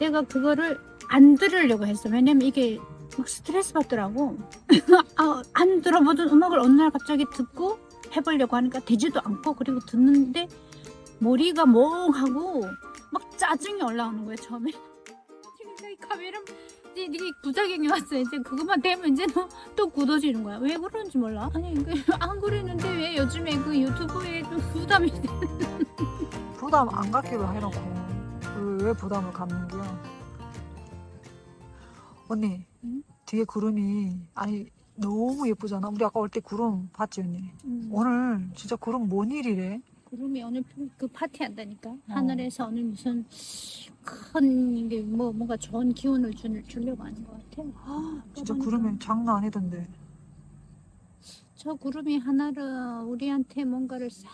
내가 그거를 안 들으려고 했어. 왜냐면 이게 막 스트레스 받더라고. 아, 안 들어보던 음악을 어느 날 갑자기 듣고 해보려고 하니까 되지도 않고 그리고 듣는데 머리가 멍하고 막 짜증이 올라오는 거야 처음에. 지금 저희 카메라 이게 부작용이 왔어. 이제 그것만 되면 이제 너또 굳어지는 거야. 왜 그런지 몰라. 아니 이게 안 그랬는데 왜 요즘에 그 유튜브에 좀 부담이 돼? 부담 안 갖기로 해놓고 왜, 왜 부담을 갖는 거야? 언니 응? 뒤에 구름이 아니 너무 예쁘잖아. 우리 아까 올 때 구름 봤지 언니? 음. 오늘 진짜 구름 뭔 일이래? 구름이 오늘 그 파티 한다니까 어. 하늘에서 오늘 무슨 큰 이게 뭐 뭔가 좋은 기운을 주, 주려고 하는 것 같아. 진짜 그러니까. 구름이 장난 아니던데. 저 구름이 하나를 우리한테 뭔가를 싹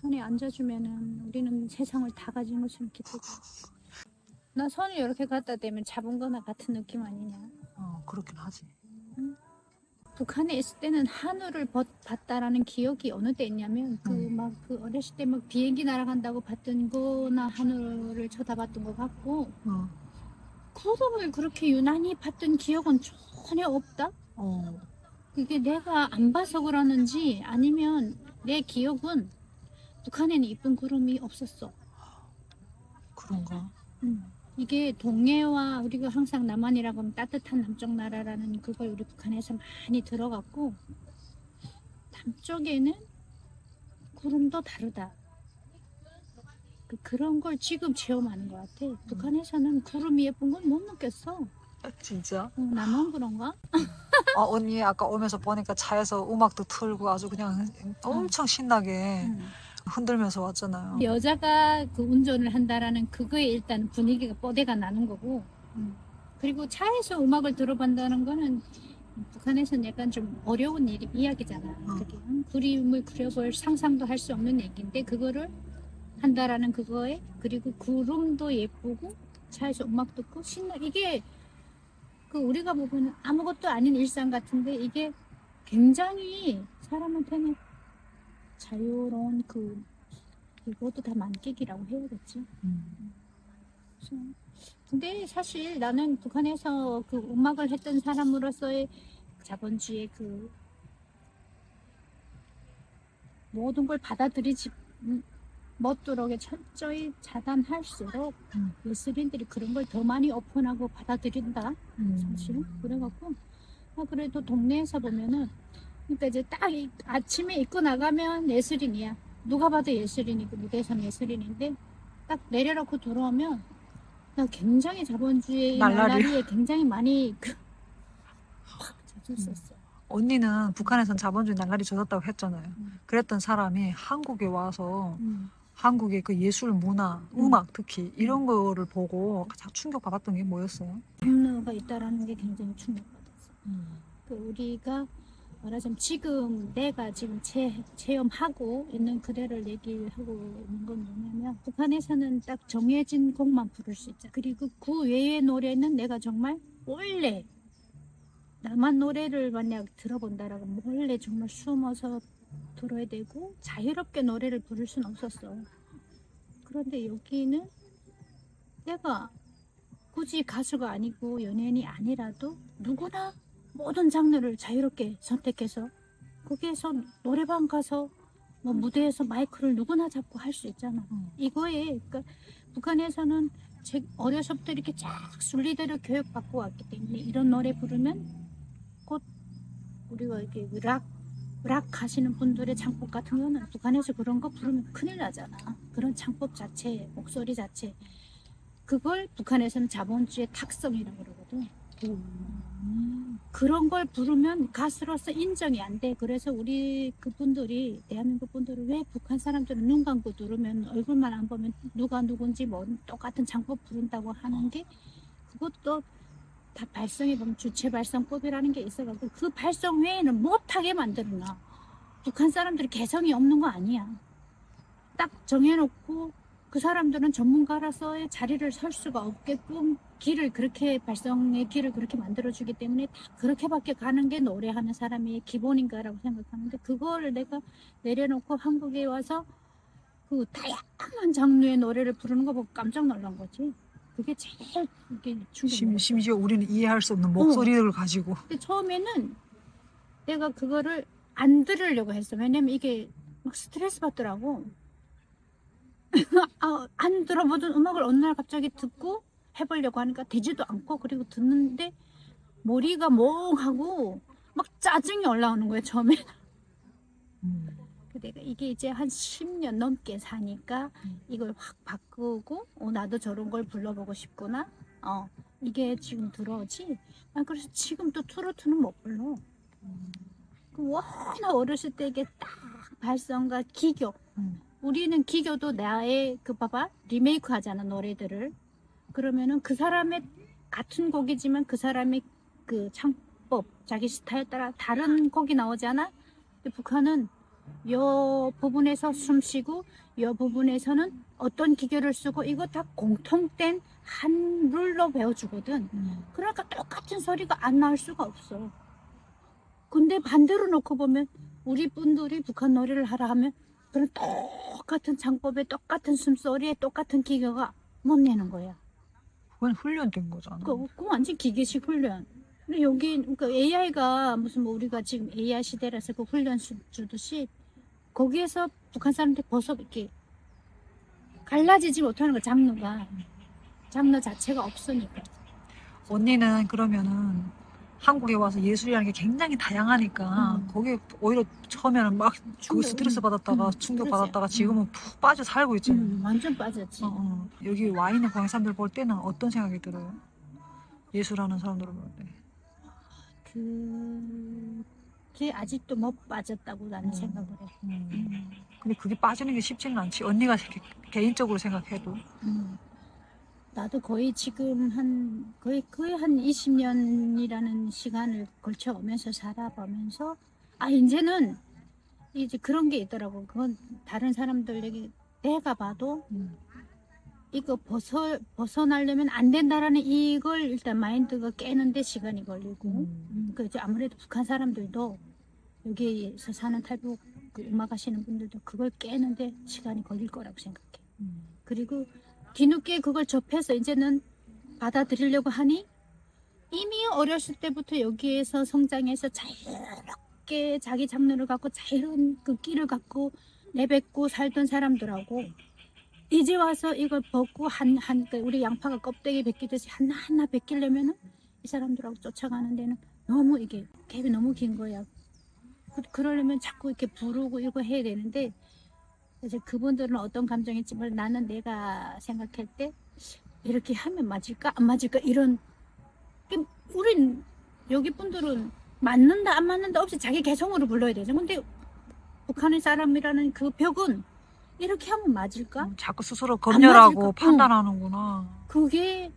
손에 얹어주면은 우리는 세상을 다 가진 것처럼 기쁘고. 나 손을 이렇게 갖다 대면 잡은 거나 같은 느낌 아니냐. 어 그렇긴 하지. 북한에 있을 때는 하늘을 벗- 봤다라는 기억이 어느 때 있냐면 그 음. 막그 어렸을 때 막 비행기 날아간다고 봤던 거나 하늘을 쳐다봤던 것 같고 어. 구름을 그렇게 유난히 봤던 기억은 전혀 없다. 어. 그게 내가 안 봐서 그러는지 아니면 내 기억은 북한에는 이쁜 구름이 없었어. 그런가? 이게 동해와 우리가 항상 남한이라고 하면 따뜻한 남쪽 나라라는 그걸 우리 북한에서 많이 들어갔고 남쪽에는 구름도 다르다. 그- 그런 걸 지금 체험하는 것 같아. 북한에서는 구름이 예쁜 건 못 느꼈어. 진짜? 어, 나만 그런가? 아 언니 아까 오면서 보니까 차에서 음악도 틀고 아주 그냥 엄청 신나게 응. 흔들면서 왔잖아요. 여자가 그 운전을 한다라는 그거에 일단 분위기가 뽀대가 나는 거고 음. 그리고 차에서 음악을 들어본다는 거는 북한에서는 약간 좀 어려운 일, 이야기잖아 그게 음, 그림을 그려볼 상상도 할 수 없는 얘기인데 그거를 한다라는 그거에 그리고 구름도 예쁘고 차에서 음악 듣고 신나 이게 그 우리가 보고는 아무것도 아닌 일상 같은데 이게 굉장히 사람한테는 자유로운 그 이것도 다 만끽이라고 해야겠지. 음. 그래서 근데 사실 나는 북한에서 그 음악을 했던 사람으로서의 자본주의 그 모든 걸 받아들이지 음, 못도록에 철저히 차단할수록 음. 예술인들이 그런 걸 더 많이 오픈하고 받아들인다. 음. 사실 그래갖고 아, 그래도 동네에서 보면은 그러니까 이제 딱 이- 아침에 입고 나가면 예술인이야 누가 봐도 예술인이고 무대에서는 예술인인데 딱 내려놓고 들어오면 나 굉장히 자본주의 날라리. 날라리에 굉장히 많이 그, 확 젖었었어 언니는 북한에선 자본주의 날라리 젖었다고 했잖아요. 음. 그랬던 사람이 한국에 와서 음. 한국의 그 예술 문화, 음. 음악 특히 이런 거를 보고 가장 충격 받았던 게 뭐였어요? 분노가 있다라는 게 굉장히 충격받았어 음. 그 우리가 말하자면 지금 내가 지금 체, 체험하고 있는 그대를 얘기를 하고 있는 건 뭐냐면 북한에서는 딱 정해진 곡만 부를 수 있잖아 그리고 그 외의 노래는 내가 정말 원래 나만 노래를 만약 들어본다라고 원래 정말 숨어서 들어야 되고 자유롭게 노래를 부를 수는 없었어 그런데 여기는 내가 굳이 가수가 아니고 연예인이 아니라도 누구나 모든 장르를 자유롭게 선택해서 거기에서 노래방 가서 뭐 무대에서 마이크를 누구나 잡고 할 수 있잖아. 음. 이거에 그러니까 북한에서는 제 어려서부터 이렇게 쫙 순리대로 교육받고 왔기 때문에 이런 노래 부르면 곧 우리가 이렇게 락, 락 하시는 분들의 창법 같은 거는 북한에서 그런 거 부르면 큰일 나잖아. 그런 창법 자체, 목소리 자체. 그걸 북한에서는 자본주의 탁성이라고 그러거든. 그런 걸 부르면 가수로서 인정이 안 돼. 그래서 우리 그분들이 대한민국 분들은 왜 북한 사람들은 눈 감고 들으면 얼굴만 안 보면 누가 누군지 뭐 똑같은 창법 부른다고 하는 게 그것도 다 발성해 보면 주체 발성법이라는 게 있어가지고 그 발성 외에는 못하게 만들어놔. 북한 사람들이 개성이 없는 거 아니야. 딱 정해놓고 그 사람들은 전문가라서의 자리를 설 수가 없게끔 길을 그렇게 발성의 길을 그렇게 만들어주기 때문에 다 그렇게밖에 가는 게 노래하는 사람의 기본인가라고 생각하는데 그거를 내가 내려놓고 한국에 와서 그 다양한 장르의 노래를 부르는 거 보고 깜짝 놀란 거지. 그게 제일 이게 심, 충격. 심지어 우리는 이해할 수 없는 목소리를 가지고 근데 처음에는 내가 그거를 안 들으려고 했어. 왜냐면 이게 막 스트레스 받더라고. 아, 안 들어보던 음악을 어느 날 갑자기 듣고 해보려고 하니까 되지도 않고 그리고 듣는데 머리가 멍하고 막 짜증이 올라오는 거예요 처음에. 음. 그 내가 이게 이제 한 10년 넘게 사니까 음. 이걸 확 바꾸고 어, 나도 저런 걸 불러보고 싶구나. 어 이게 지금 들어오지. 아 그래서 지금 또 트로트는 못 불러. 그 워낙 어렸을 때 이게 딱 발성과 기교. 음. 우리는 기교도 나의 그 봐봐 리메이크 하잖아 노래들을. 그러면은 그 사람의 같은 곡이지만 그 사람의 그 창법 자기 스타일 따라 다른 곡이 나오잖아. 근데 북한은 요 부분에서 숨 쉬고 요 부분에서는 어떤 기교를 쓰고 이거 다 공통된 한 룰로 배워주거든. 음. 그러니까 똑같은 소리가 안 나올 수가 없어. 근데 반대로 놓고 보면 우리 분들이 북한 노래를 하라 하면 그런 똑같은 창법에 똑같은 숨소리에 똑같은 기교가 못 내는 거야. 그건 훈련된 거잖아. 그, 그 완전 기계식 훈련. 근데 여기 그 AI가 무슨 뭐 우리가 지금 AI 시대라서 그 훈련 주- 주듯이 거기에서 북한 사람들 벗어 이렇게 갈라지지 못하는 거 장르가 장르 자체가 없으니까. 언니는 그러면은 한국에 와서 예술이라는 게 굉장히 다양하니까 음. 거기 오히려 처음에는 막그 충격, 스트레스 음, 받았다가 음, 충격. 받았다가 음. 지금은 푹 빠져 살고 있지. 음, 완전 빠졌지. 어, 어. 여기 와 있는 고향 사람들 볼 때는 어떤 생각이 들어요? 예술하는 사람들을 볼 때. 그게 아직도 못 빠졌다고 나는 음. 생각을 해. 음. 근데 그게 빠지는 게 쉽지는 않지. 언니가 개- 개인적으로 생각해도. 음. 나도 거의 지금 한 거의 거의 한 20년이라는 시간을 걸쳐 오면서 살아보면서 아 이제는 이제 그런 게 있더라고. 그건 다른 사람들에게 내가 봐도 음. 이거 벗어 벗어나려면 안 된다라는 이걸 일단 마인드가 깨는데 시간이 걸리고 음. 음, 그 이제 아무래도 북한 사람들도 여기에서 사는 탈북 그 음악 하시는 분들도 그걸 깨는데 시간이 걸릴 거라고 생각해. 음. 그리고 뒤늦게 그걸 접해서 이제는 받아들이려고 하니 이미 어렸을 때부터 여기에서 성장해서 자유롭게 자기 장르를 갖고 자유로운 그 끼를 갖고 내뱉고 살던 사람들하고 이제 와서 이걸 벗고 한한 그 우리 양파가 껍데기 벗기듯이 하나 하나 벗기려면은 이 사람들하고 쫓아가는 데는 너무 이게 갭이 너무 긴 거야. 그, 그러려면 자꾸 이렇게 부르고 이거 해야 되는데 이제 그분들은 어떤 감정일지 몰라 나는 내가 생각할 때 이렇게 하면 맞을까 안 맞을까 이런 그 우린 여기 분들은 맞는다 안 맞는다 없이 자기 개성으로 불러야 되죠 근데 북한의 사람이라는 그 벽은 이렇게 하면 맞을까 음, 자꾸 스스로? 검열하고 응. 판단하는구나. 그게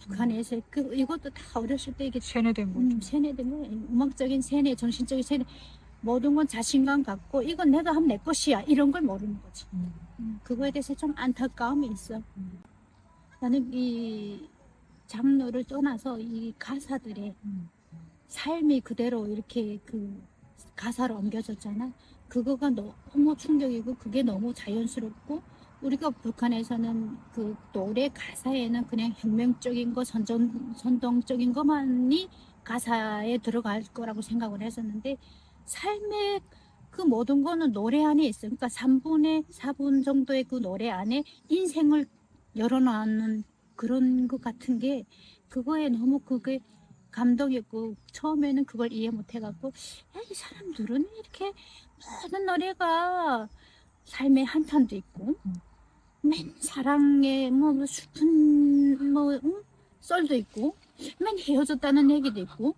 북한에서 그 이것도 다 어렸을 때 이게 세뇌된 거죠. 음, 세뇌된 거야 음악적인 세뇌 정신적인 세뇌 모든 건 자신감 갖고 이건 내가 하면 내 것이야 이런 걸 모르는 거지 음. 음, 그거에 대해서 좀 안타까움이 있어. 음. 나는 이 장르를 떠나서 이 가사들의 음. 삶이 그대로 이렇게 그 가사로 옮겨졌잖아. 그거가 너무 충격이고 그게 너무 자연스럽고 우리가 북한에서는 그 노래 가사에는 그냥 혁명적인 거, 선전, 선동적인 것만이 가사에 들어갈 거라고 생각을 했었는데 삶의 그 모든 거는 노래 안에 있어. 그러니까 3분의 4분 정도의 그 노래 안에 인생을 열어놓는 그런 것 같은 게 그거에 너무 그게 감동이었고 처음에는 그걸 이해 못 해갖고 야, 이 사람들은 이렇게 모든 노래가 삶의 한탄도 있고 음. 맨 사랑의 뭐, 뭐 슬픈 뭐 응? 썰도 있고 맨 헤어졌다는 얘기도 있고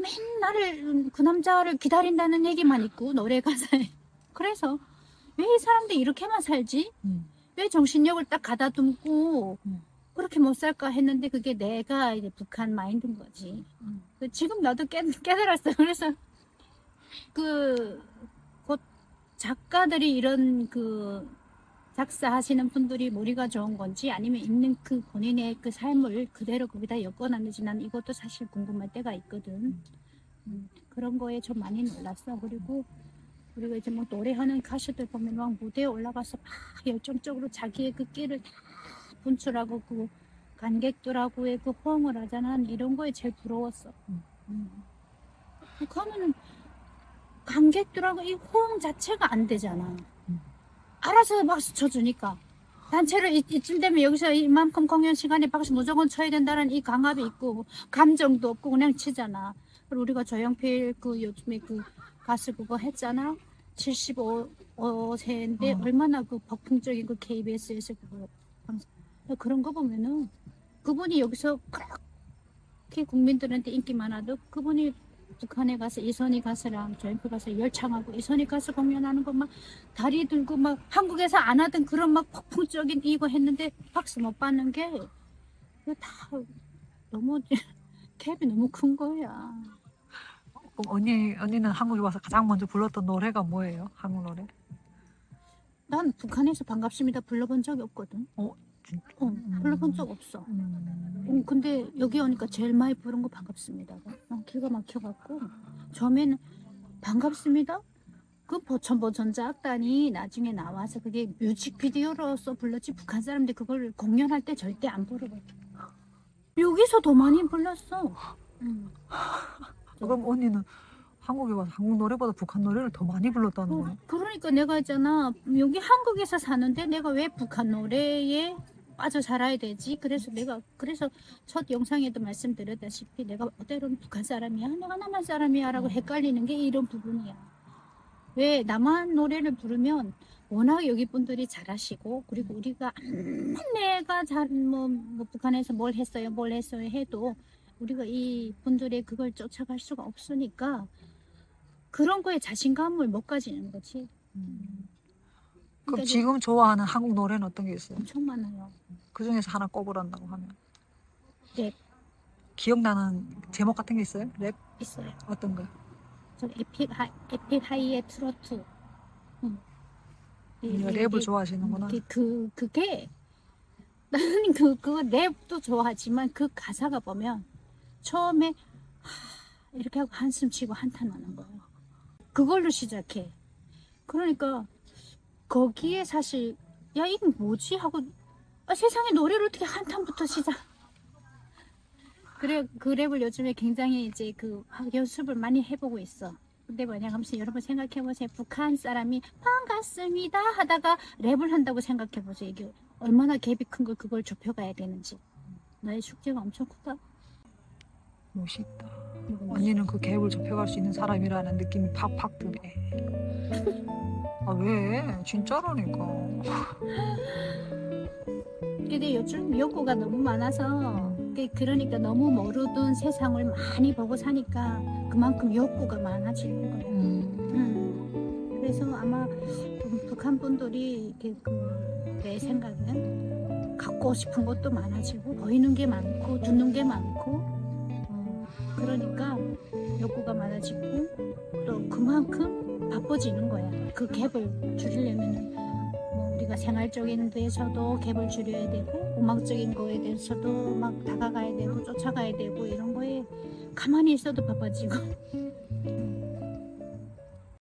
맨 나를 그 남자를 기다린다는 얘기만 있고 노래 가사에 그래서 왜 이 사람들 이렇게만 살지? 음. 왜 정신력을 딱 가다듬고 음. 그렇게 못 살까 했는데 그게 내가 이제 북한 마인드인 거지. 음. 그 지금 나도 깨, 깨달았어. 그래서 그, 곧 작가들이 이런 그 작사하시는 분들이 머리가 좋은 건지 아니면 있는 그 본인의 그 삶을 그대로 거기다 엮어놨는지 난 이것도 사실 궁금할 때가 있거든. 음, 그런 거에 좀 많이 놀랐어. 그리고 그리고 이제 뭐 노래하는 가수들 보면 막 무대에 올라가서 막 열정적으로 자기의 그 끼를 다 분출하고 그 관객들하고의 그 호응을 하잖아. 난 이런 거에 제일 부러웠어. 음. 음. 그러면은 관객들하고 이 호응 자체가 안 되잖아. 음. 알아서 박수 쳐주니까. 단체로 이, 이쯤 되면 여기서 이만큼 공연 시간에 박수 무조건 쳐야 된다는 이 강압이 있고 감정도 없고 그냥 치잖아. 그리고 우리가 조영필 그 요즘에 그 가수 그거 했잖아. 75세인데 어. 얼마나 그 폭풍적인 그 KBS에서 그거 방송 그런 거 보면은 그분이 여기서 그렇게 국민들한테 인기 많아도 그분이 북한에 가서 이선희 가수랑 조영필 가수 열창하고 이선희 가수 공연하는 거막 다리 들고 막 한국에서 안 하던 그런 막 폭풍적인 이거 했는데 박수 못 받는 게 다 너무 갭이 너무 큰 거야. 언니 언니는 한국에 와서 가장 먼저 불렀던 노래가 뭐예요? 한국 노래? 난 북한에서 반갑습니다 불러본 적이 없거든. 진짜. 어, 불러본 적 없어. 음. 음, 근데 여기 오니까 제일 많이 부른 거 반갑습니다. 어, 기가 막혀갖고 처음에는 반갑습니다. 그 보천보천자 악단이 나중에 나와서 그게 뮤직비디오로서 불렀지 북한 사람들 그걸 공연할 때 절대 안 부르거든. 여기서 더 많이 불렀어. 음. 그럼 언니는 한국에 와서 한국 노래보다 북한 노래를 더 많이 불렀다는 어, 거네. 그러니까 내가 있잖아 여기 한국에서 사는데 내가 왜 북한 노래에 빠져 살아야 되지? 그래서 내가 그래서 첫 영상에도 말씀드렸다시피 내가 어때로는 북한 사람이야, 내가 남한 사람이야라고 헷갈리는 게 이런 부분이야. 왜 남한 노래를 부르면 워낙 여기 분들이 잘하시고 그리고 우리가 내가 잘뭐 뭐 북한에서 뭘 했어요, 뭘 했어요 해도 우리가 이 분들의 그걸 쫓아갈 수가 없으니까 그런 거에 자신감을 못 가지는 거지. 음. 그럼 그러니까 지금 좋아하는 한국 노래는 어떤 게 있어요? 엄청 많아요. 그 중에서 하나 꼽으란다고 하면 랩 기억나는 제목 같은 게 있어요? 랩 있어요. 어떤 거? 저 에픽 하이, 에픽 하이의 트로트. 응. 언니가 이- 랩을 이- 좋아하시는구나. 그, 그 그게 나는 그, 그 랩도 좋아하지만 그 가사가 보면 처음에 하, 이렇게 하고 한숨 치고 한탄 하는 거예요. 그걸로 시작해. 그러니까 거기에 사실 야 이건 뭐지 하고 아, 세상에 노래를 어떻게 한탄부터 시작. 그래 그 랩을 요즘에 굉장히 이제 그 연습을 많이 해보고 있어. 근데 뭐냐 하면서 여러분 생각해 보세요. 북한 사람이 반갑습니다 하다가 랩을 한다고 생각해 보세요. 이게 얼마나 갭이 큰 걸 그걸 좁혀가야 되는지. 나의 숙제가 엄청 크다. 멋있다. 뭐, 언니는 그 갭을 좁혀갈 수 있는 사람이라는 느낌이 팍팍 드네. 아 왜? 진짜라니까. 근데 요즘 욕구가 너무 많아서 그- 그러니까 너무 모르던 세상을 많이 보고 사니까 그만큼 욕구가 많아지는 거예요. 음. 음. 그래서 아마 좀 북한 분들이 그 내 생각엔 갖고 싶은 것도 많아지고 보이는 게 많고 듣는 게 많고 어, 그러니까 욕구가 많아지고 또 그만큼 바빠지는 거야. 그 갭을 줄이려면 뭐 우리가 생활적인 데서도 갭을 줄여야 되고 음악적인 거에 대해서도 막 다가가야 되고 쫓아가야 되고 이런 거에 가만히 있어도 바빠지고